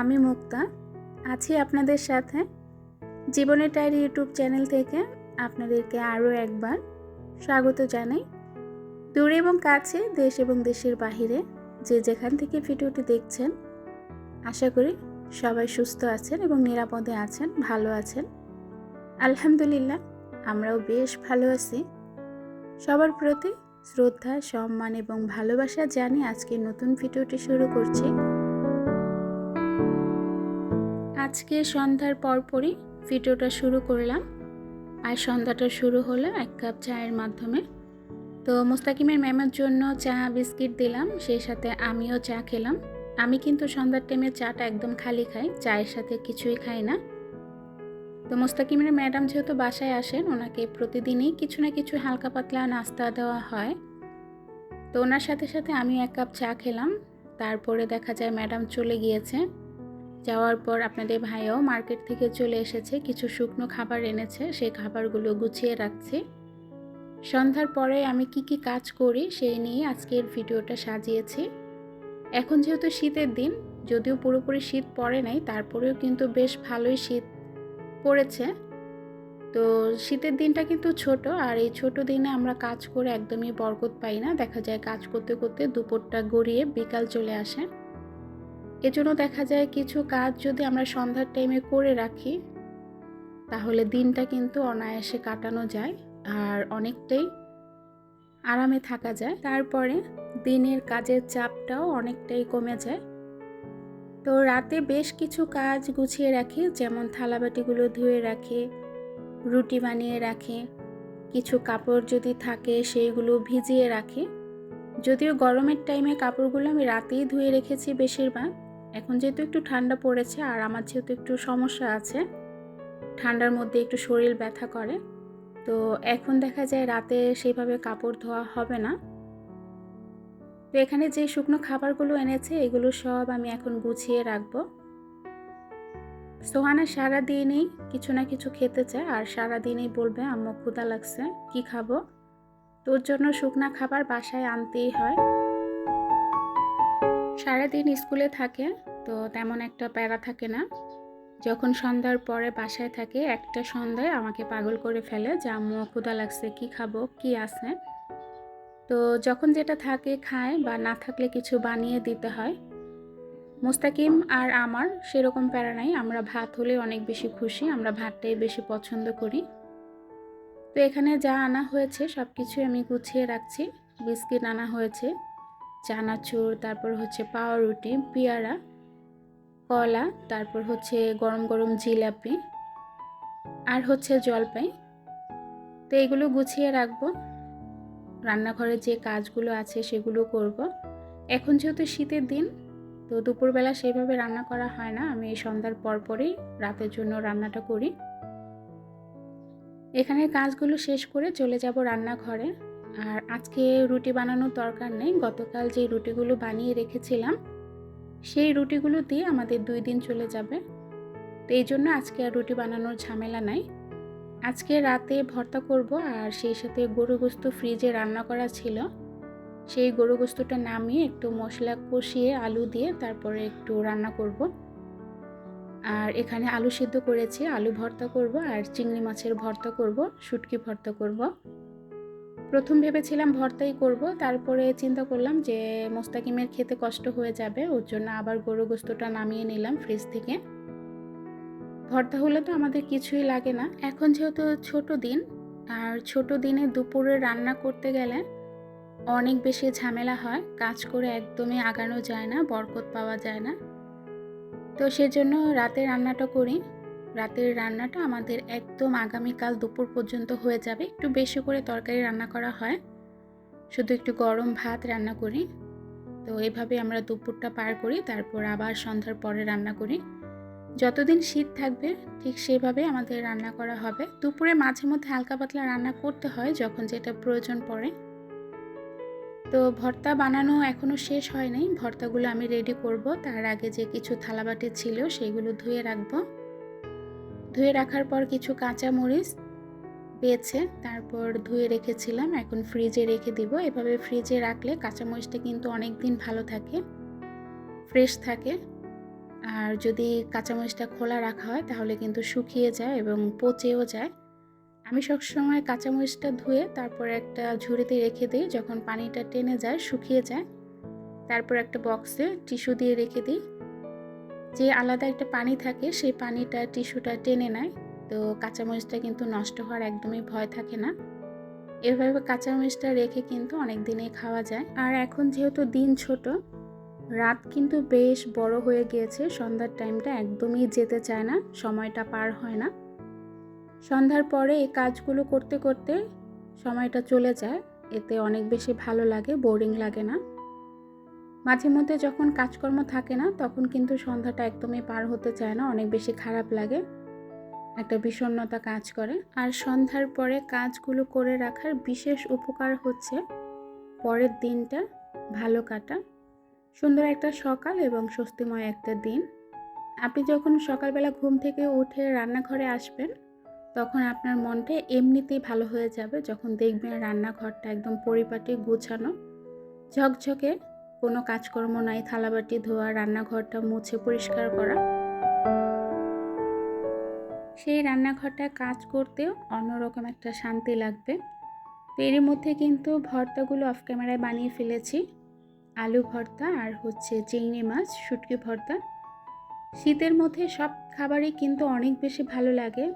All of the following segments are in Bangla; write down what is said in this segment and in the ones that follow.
আমি মুক্তা, আছি আপনাদের সাথে। জীবনের ডায়েরি ইউটিউব চ্যানেল থেকে আপনাদেরকে আরও একবার স্বাগত জানাই। দূরে এবং কাছে, দেশ এবং দেশের বাহিরে যে যেখান থেকে ভিডিওটি দেখছেন, আশা করি সবাই সুস্থ আছেন এবং নিরাপদে আছেন, ভালো আছেন। আলহামদুলিল্লাহ, আমরাও বেশ ভালো আছি। সবার প্রতি শ্রদ্ধা, সম্মান এবং ভালোবাসা জানি আজকে নতুন ভিডিওটি শুরু করছি। আজকে সন্ধ্যার পরপরই ভিডিওটা শুরু করলাম। আর সন্ধ্যাটা শুরু হলো এক কাপ চায়ের মাধ্যমে। তো মুস্তাকিমের ম্যামের জন্য চা, বিস্কিট দিলাম, সেই সাথে আমিও চা খেলাম। আমি কিন্তু সন্ধ্যার টাইমে চাটা একদম খালি খাই, চায়ের সাথে কিছুই খাই না। তো মোস্তাকিমের ম্যাডাম যেহেতু বাসায় আসেন, ওনাকে প্রতিদিনই কিছু না কিছু হালকা পাতলা নাস্তা দেওয়া হয়। তো ওনার সাথে সাথে আমি এক কাপ চা খেলাম। তারপরে দেখা যায় ম্যাডাম চলে গিয়েছে। যাওয়ার পর আপনাদের ভাইও মার্কেট থেকে চলে এসেছে, কিছু শুকনো খাবার এনেছে, সেই খাবারগুলো গুছিয়ে রাখছি। সন্ধ্যার পরে আমি কি কি কাজ করি সেই নিয়ে আজকের ভিডিওটা সাজিয়েছি। এখন যেহেতু শীতের দিন, যদিও পুরোপুরি শীত পড়ে নাই, তারপরেও কিন্তু বেশ ভালোই শীত পড়েছে। তো শীতের দিনটা কিন্তু ছোট, আর এই ছোট দিনে আমরা কাজ করে একদমই বরকত পাই না। দেখা যায় কাজ করতে করতে দুপুরটা গড়িয়ে বিকাল চলে আসে। এজন্য দেখা যায় কিছু কাজ যদি আমরা সন্ধ্যার টাইমে করে রাখি, তাহলে দিনটা কিন্তু অনায়াসে কাটানো যায় আর অনেকটাই আরামে থাকা যায়। তারপরে দিনের কাজের চাপটাও অনেকটাই কমে যায়। তো রাতে বেশ কিছু কাজ গুছিয়ে রাখি, যেমন থালাবাটিগুলো ধুয়ে রাখি, রুটি বানিয়ে রাখি, কিছু কাপড় যদি থাকে সেইগুলো ভিজিয়ে রাখি। যদিও গরমের টাইমে কাপড়গুলো আমি রাতেই ধুয়ে রেখেছি বেশিরভাগ এখন যেহেতু একটু ঠান্ডা পড়েছে আর আমার যেহেতু একটু সমস্যা আছে, ঠান্ডার মধ্যে একটু শরীর ব্যথা করে, তো এখন দেখা যায় রাতে সেইভাবে কাপড় ধোয়া হবে না। তো এখানে যে শুকনো খাবারগুলো এনেছে, এগুলো সব আমি এখন গুছিয়ে রাখব। সোহানা সারা দিনই কিছু না কিছু খেতে চায় আর সারা দিনই বলবে, আম্মু ক্ষুদা লাগছে, কি খাব? তোর জন্য শুকনা খাবার বাসায় আনতেই হয়। সারাদিন স্কুলে থাকে, তো তেমন একটা প্যারা থাকে না। যখন সন্ধ্যার পরে বাসায় থাকে, একটা সন্ধ্যায় আমাকে পাগল করে ফেলে যে, আম্মু ক্ষুদা লাগছে, কি খাব, কি আছে? তো যখন যেটা থাকে, খায় বা না থাকলে কিছু বানিয়ে দিতে হয়। মুস্তাকিম আর আমার সেরকম প্যারা নাই, আমরা ভাত হলে অনেক বেশি খুশি, আমরা ভাতটাই বেশি পছন্দ করি। তো এখানে যা আনা হয়েছে সব কিছুই আমি গুছিয়ে রাখছি, বিস্কিট আনা হয়েছে। চানাচুর, তারপর হচ্ছে পাউরুটি পেয়ারা, কলা, তারপর হচ্ছে গরম গরম জিলাপি আর হচ্ছে জলপাই। তো এগুলো গুছিয়ে রাখব। রান্নাঘরে যে কাজগুলো আছে সেগুলো করব। এখন যেহেতু শীতের দিন, তো দুপুরবেলা সেইভাবে রান্না করা হয় না। আমি এই সন্ধ্যার পরপরই রাতের জন্য রান্নাটা করি। এখানে কাজগুলো শেষ করে চলে যাব রান্নাঘরে। আর আজকে রুটি বানানোর দরকার নেই। গতকাল যে রুটিগুলো বানিয়ে রেখেছিলাম, সেই রুটিগুলো দিয়ে আমাদের দুই দিন চলে যাবে। তো এই জন্য আজকে আর রুটি বানানোর ঝামেলা নাই। আজকে রাতে ভর্তা করব আর সেই সাথে গরু গোস্ত ফ্রিজে রান্না করা ছিল। সেই গরু গোস্তটা নামিয়ে একটু মশলা কষিয়ে আলু দিয়ে তারপরে একটু রান্না করব। আর এখানে আলু সিদ্ধ করেছি, আলু ভর্তা করব আর চিংড়ি মাছের ভর্তা করব, শুটকি ভর্তা করব। প্রথম ভেবেছিলাম ভর্তাই করব, তারপরে চিন্তা করলাম যে মোস্তাকিমের খেতে কষ্ট হয়ে যাবে, ওর জন্য আবার গরু গোস্তটা নামিয়ে নিলাম ফ্রিজ থেকে। ভর্তা হলে তো আমাদের কিছুই লাগে না। এখন যেহেতু ছোট দিন, আর ছোট দিনে দুপুরে রান্না করতে গেলে অনেক বেশি ঝামেলা হয়, কাজ করে একদমই আগানো যায় না, বরকত পাওয়া যায় না। তো সেজন্য রাতে রান্নাটা করি। রাতের রান্নাটা আমাদের একদম আগামীকাল দুপুর পর্যন্ত হয়ে যাবে। একটু বেশি করে তরকারি রান্না করা হয়। শুধু একটু গরম ভাত রান্না করি। তো এভাবে আমরা দুপুরটা পার করি, তারপর আবার সন্ধ্যার পরে রান্না করি। যতদিন শীত থাকবে, ঠিক সেভাবে আমাদের রান্না করা হবে। দুপুরে মাঝে মধ্যে হালকা পাতলা রান্না করতে হয় যখন যেটা প্রয়োজন পড়ে। তো ভর্তা বানানো এখনও শেষ হয় নাই ভর্তাগুলো আমি রেডি করব। তার আগে যে কিছু থালাবাটি ছিল, সেগুলো ধুয়ে রাখব। ধুয়ে রাখার পর কিছু কাঁচা মরিচ বেছে তারপর ধুয়ে রেখেছিলাম। এখন ফ্রিজে রেখে দিব। এভাবে ফ্রিজে রাখলে কাঁচামরিচটা কিন্তু অনেক দিন ভালো থাকে, ফ্রেশ থাকে। আর যদি কাঁচামরিচটা খোলা রাখা হয়, তাহলে কিন্তু শুকিয়ে যায় এবং পচেও যায়। আমি সবসময় কাঁচামরিচটা ধুয়ে তারপর একটা ঝুড়িতে রেখে দিই। যখন পানিটা টেনে যায়, শুকিয়ে যায়, তারপর একটা বক্সে টিস্যু দিয়ে রেখে দিই। যে আলাদা একটা পানি থাকে, সেই পানিটা টিস্যুটা টেনে নেয়। তো কাঁচামরিচটা কিন্তু নষ্ট হওয়ার একদমই ভয় থাকে না। এভাবে কাঁচামরিচটা রেখে কিন্তু অনেক দিনেই খাওয়া যায়। আর এখন যেহেতু দিন ছোট, রাত কিন্তু বেশ বড় হয়ে গিয়েছে। সন্ধ্যার টাইমটা একদমই যেতে চায় না, সময়টা পার হয় না। সন্ধ্যার পরে এই কাজগুলো করতে করতে সময়টা চলে যায়। এতে অনেক বেশি ভালো লাগে, বোরিং লাগে না। মাঝে মধ্যে যখন কাজকর্ম থাকে না, তখন কিন্তু সন্ধ্যাটা একদমই পার হতে চায় না, অনেক বেশি খারাপ লাগে। একটা বিষণ্ণতা কাজ করে। আর সন্ধ্যার পরে কাজগুলো করে রাখার বিশেষ উপকার হচ্ছে পরের দিনটা, ভালো কাটা। সুন্দর একটা সকাল এবং স্বস্তিময় একটা দিন। আপনি যখন সকালবেলা ঘুম থেকে উঠে রান্নাঘরে আসবেন, তখন আপনার মনটা এমনিতেই ভালো হয়ে যাবে। যখন দেখবেন রান্নাঘরটা একদম পরিপাটি, গুছানো, ঝকঝকে কোনো কাজকর্ম নাই, থালাবাটি ধোয়া, রান্নাঘরটা মুছে পরিষ্কার করা। সেই রান্নাঘরটা কাজ করতেও অন্যরকম একটা শান্তি লাগবে। তো এরই মধ্যে কিন্তু ভর্তাগুলো অফ ক্যামেরায় বানিয়ে ফেলেছি। আলু ভর্তা আর হচ্ছে চিংড়ি মাছ, শুটকি ভর্তা। শীতের মধ্যে সব খাবারই কিন্তু অনেক বেশি ভালো লাগে।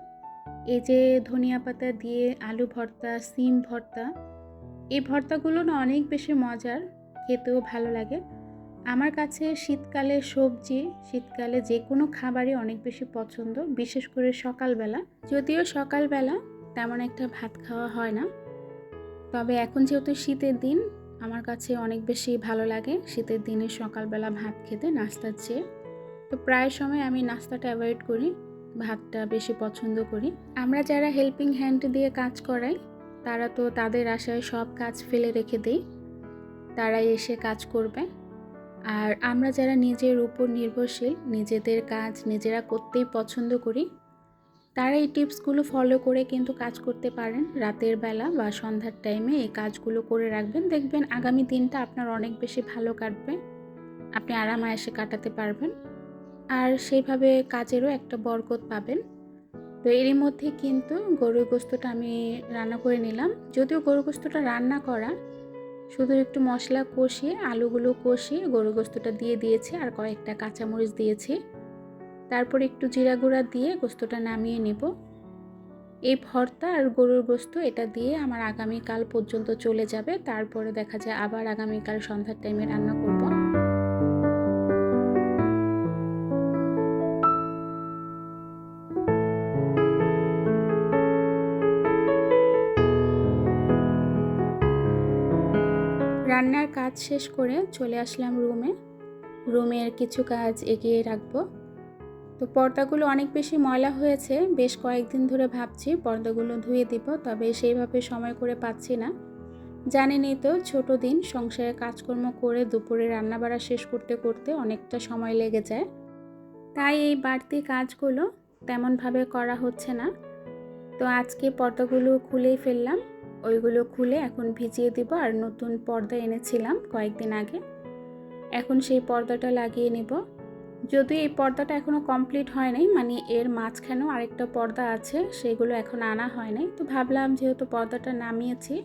এই যে ধনিয়া পাতা দিয়ে আলু ভর্তা, সিম ভর্তা, এই ভর্তাগুলো না অনেক বেশি মজার। খেতেও ভালো লাগে। আমার কাছে শীতকালে সবজি, শীতকালে যে কোনো খাবারই অনেক বেশি পছন্দ, বিশেষ করে সকালবেলা। যদিও সকালবেলা তেমন একটা ভাত খাওয়া হয় না। তবে এখন যেহেতু শীতের দিন, আমার কাছে অনেক বেশি ভালো লাগে শীতের দিনে সকালবেলা ভাত খেতে নাস্তার চেয়ে। তো প্রায় সময় আমি নাস্তাটা অ্যাভয়েড করি, ভাতটা বেশি পছন্দ করি। আমরা যারা হেল্পিং হ্যান্ড দিয়ে কাজ করাই, তারা তো তাদের আশায় সব কাজ ফেলে রেখে দেই। তারাই এসে কাজ করবে। আর আমরা যারা নিজের উপর নির্ভরশীল, নিজেদের কাজ নিজেরা করতেই পছন্দ করি, তারা এই টিপসগুলো ফলো করে কিন্তু কাজ করতে পারেন। রাতের বেলা বা সন্ধ্যার টাইমে এই কাজগুলো করে রাখবেন। দেখবেন আগামী দিনটা আপনার অনেক বেশি ভালো কাটবে। আপনি আরাম এসে কাটাতে পারবেন। আর সেইভাবে কাজেরও একটা বরকত পাবেন। তো এরই মধ্যে কিন্তু গরুর গোস্তটা আমি রান্না করে নিলাম। যদিও গরুর গোস্তটা রান্না করা শুধু একটু মশলা কষিয়ে, আলুগুলো কষিয়ে গরু গোস্তটা দিয়ে দিয়েছি আর কয়েকটা কাঁচামরিচ দিয়েছি। তারপর একটু জিরা গুঁড়া দিয়ে গোস্তটা নামিয়ে নেব। এই ভর্তা আর গরুর গোস্ত এটা দিয়ে আমার আগামীকাল পর্যন্ত চলে যাবে। তারপরে দেখা যায় আবার আগামীকাল সন্ধ্যার টাইমে রান্না করব। কাজ শেষ করে চলে আসলাম রুমে। রুমের কিছু কাজ এগিয়ে রাখব। তো পর্দাগুলো অনেক বেশি ময়লা হয়েছে, বেশ কয়েকদিন ধরে ভাবছি পর্দাগুলো ধুয়ে দিব, তবে সেইভাবে সময় করে পাচ্ছি না। জানেনই তো, ছোট দিন, সংসারে কাজকর্ম করে দুপুরে রান্নাবাড়া শেষ করতে করতে অনেকটা সময় লেগে যায়। তাই এই বাড়তি কাজগুলো তেমনভাবে করা হচ্ছে না। তো আজকে পর্দাগুলো খুলেই ফেললাম। ওইগুলো খুলে এখন ভিজিয়ে দিব আর নতুন পর্দা এনেছিলাম কয়েকদিন আগে। এখন সেই পর্দাটা লাগিয়ে নেব। যদি এই পর্দাটা এখনও কমপ্লিট হয় নাই মানে এর মাঝখানেও আরেকটা পর্দা আছে, সেগুলো এখন আনা হয় নাই। তো ভাবলাম যেহেতু পর্দাটা নামিয়েছি,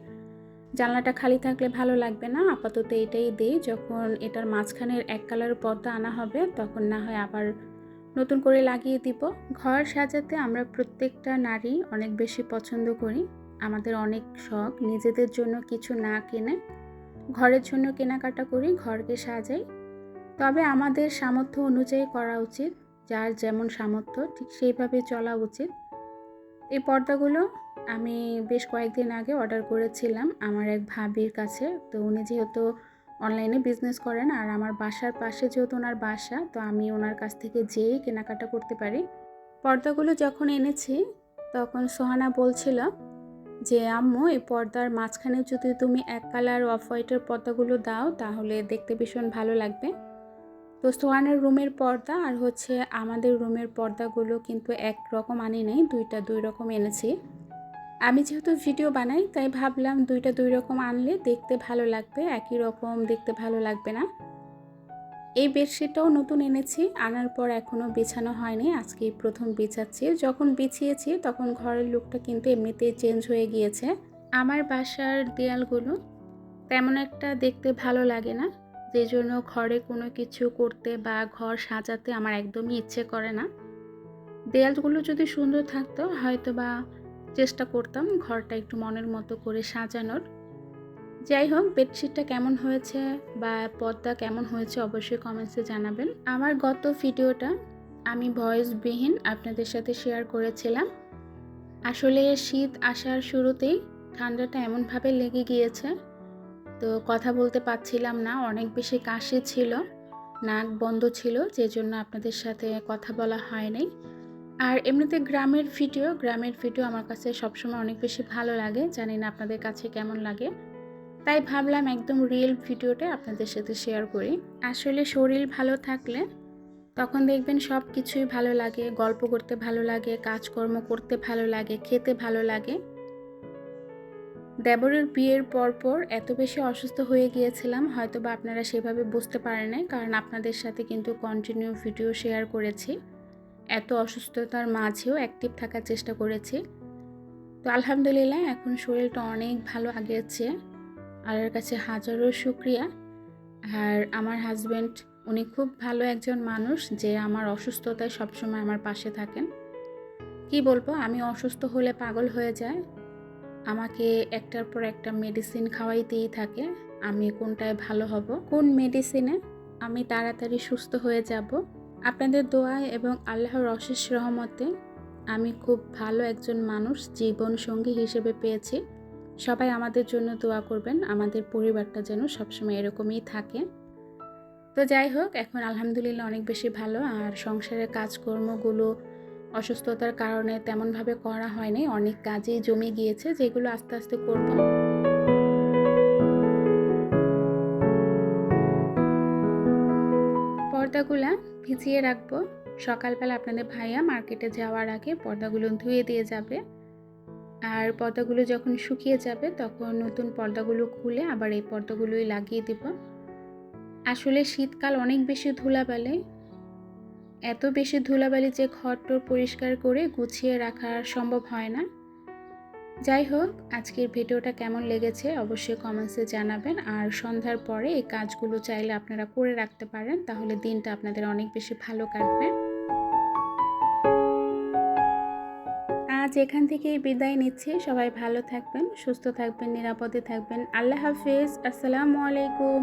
জানলাটা খালি থাকলে ভালো লাগবে না, আপাতত এটাই দেই। যখন এটার মাঝখানের এক কালারের পর্দা আনা হবে, তখন না হয় আবার নতুন করে লাগিয়ে দিব। ঘর সাজাতে আমরা প্রত্যেকটা নারী অনেক বেশি পছন্দ করি। আমাদের অনেক শখ। নিজেদের জন্য কিছু না কিনে ঘরের জন্য কেনাকাটা করি, ঘরকে সাজাই। তবে আমাদের সামর্থ্য অনুযায়ী করা উচিত। যার যেমন সামর্থ্য, ঠিক সেইভাবে চলা উচিত। এই পর্দাগুলো আমি বেশ কয়েকদিন আগে অর্ডার করেছিলাম আমার এক ভাবির কাছে। তো উনি যেহেতু অনলাইনে বিজনেস করেন আর আমার বাসার পাশে যেহেতু ওনার বাসা, তো আমি ওনার কাছ থেকে যেয়েই কেনাকাটা করতে পারি। পর্দাগুলো যখন এনেছি, তখন সোহানা বলছিল যে, আম্মু, এই পর্দার মাঝখানে যদি তুমি এক কালার অফ হোয়াইটের পর্দাগুলো দাও, তাহলে দেখতে ভীষণ ভালো লাগবে। তো সোহানের রুমের পর্দা আর হচ্ছে আমাদের রুমের পর্দাগুলো কিন্তু এক রকম আনি নেই, দুইটা দুই রকম এনেছি। আমি যেহেতু ভিডিও বানাই, তাই ভাবলাম দুইটা দুই রকম আনলে দেখতে ভালো লাগবে, একই রকম দেখতে ভালো লাগবে না। এই বেডশিটটাও নতুন এনেছি, আনার পর এখনও বিছানো হয়নি। আজকে প্রথম বিছাচ্ছি। যখন বিছিয়েছি, তখন ঘরের লুকটা কিন্তু এমনিতেই চেঞ্জ হয়ে গিয়েছে। আমার বাসার দেয়ালগুলো তেমন একটা দেখতে ভালো লাগে না। যে জন্য ঘরে কোনো কিছু করতে বা ঘর সাজাতে আমার একদমই ইচ্ছে করে না। দেয়ালগুলো যদি সুন্দর থাকতো হয়তো বা চেষ্টা করতাম ঘরটা একটু মনের মতো করে সাজানোর। যাই হোক বেডশিটটা কেমন হয়েছে বা পর্দা কেমন হয়েছে অবশ্যই কমেন্টসে জানাবেন। আমার গত ভিডিওটা আমি ভয়েসবিহীন আপনাদের সাথে শেয়ার করেছিলাম। আসলে শীত আসার শুরুতেই ঠান্ডাটা এমনভাবে লেগে গিয়েছে, তো কথা বলতে পারছিলাম না, অনেক বেশি কাশি ছিল, নাক বন্ধ ছিল যে জন্য আপনাদের সাথে কথা বলা হয়নি আর এমনিতে গ্রামের ভিডিও গ্রামের ভিডিও আমার কাছে সবসময় অনেক বেশি ভালো লাগে, জানি না আপনাদের কাছে কেমন লাগে। তাই ভাবলাম একদম রিয়েল ভিডিওটা আপনাদের সাথে শেয়ার করি। আসলে শরীর ভালো থাকলে তখন দেখবেন সব কিছুই ভালো লাগে, গল্প করতে ভালো লাগে, কাজকর্ম করতে ভালো লাগে, খেতে ভালো লাগে। দেবরের বিয়ের পরপর এত বেশি অসুস্থ হয়ে গিয়েছিলাম হয়তো বা আপনারা সেভাবে বুঝতে পারেন নাই, কারণ আপনাদের সাথে কিন্তু কন্টিনিউ ভিডিও শেয়ার করেছি। এত অসুস্থতার মাঝেও অ্যাক্টিভ থাকার চেষ্টা করেছি। তো আলহামদুলিল্লাহ, এখন শরীরটা অনেক ভালো আগেছে। আল্লাহর কাছে হাজারো শুক্রিয়া। আর আমার হাজব্যান্ড উনি খুব ভালো একজন মানুষ যে আমার অসুস্থতায় সবসময় আমার পাশে থাকেন। কি বলব, আমি অসুস্থ হলে পাগল হয়ে যায় আমাকে একটার পর একটা মেডিসিন খাওয়াইতেই থাকে, আমি কোনটায় ভালো হব, কোন মেডিসিনে আমি তাড়াতাড়ি সুস্থ হয়ে যাব। আপনাদের দোয়ায় এবং আল্লাহর অশেষ রহমতে আমি খুব ভালো একজন মানুষ জীবন সঙ্গী হিসেবে পেয়েছি। সবাই আমাদের জন্য দোয়া করবেন। আমাদের পরিবারটা যেন সবসময় এরকমই থাকে। তো যাই হোক, এখন আলহামদুলিল্লাহ অনেক বেশি ভালো। আর সংসারের কাজকর্মগুলো অসুস্থতার কারণে তেমনভাবে করা হয়নি। অনেক কাজেই জমে গিয়েছে, যেগুলো আস্তে আস্তে করব। পর্দাগুলা ভিজিয়ে রাখব। সকালবেলা আপনাদের ভাইয়া মার্কেটে যাওয়ার আগে পর্দাগুলো ধুয়ে দিয়ে যাবে। আর পর্দাগুলো যখন শুকিয়ে যাবে, তখন নতুন পর্দাগুলো খুলে আবার এই পর্দাগুলোই লাগিয়ে দেব। আসলে শীতকাল অনেক বেশি ধুলাবালি। এত বেশি ধুলাবালি যে ঘরটোর পরিষ্কার করে গুছিয়ে রাখা সম্ভব হয় না। যাই হোক, আজকের ভিডিওটা কেমন লেগেছে অবশ্যই কমেন্টসে জানাবেন। আর সন্ধ্যার পরে এই কাজগুলো চাইলে আপনারা করে রাখতে পারেন, তাহলে দিনটা আপনাদের অনেক বেশি ভালো কাটবে। আজ এখান থেকেই বিদায় নিচ্ছি। সবাই ভালো থাকবেন, সুস্থ থাকবেন, নিরাপদে থাকবেন। আল্লাহ হাফিজ। আসসালামু আলাইকুম।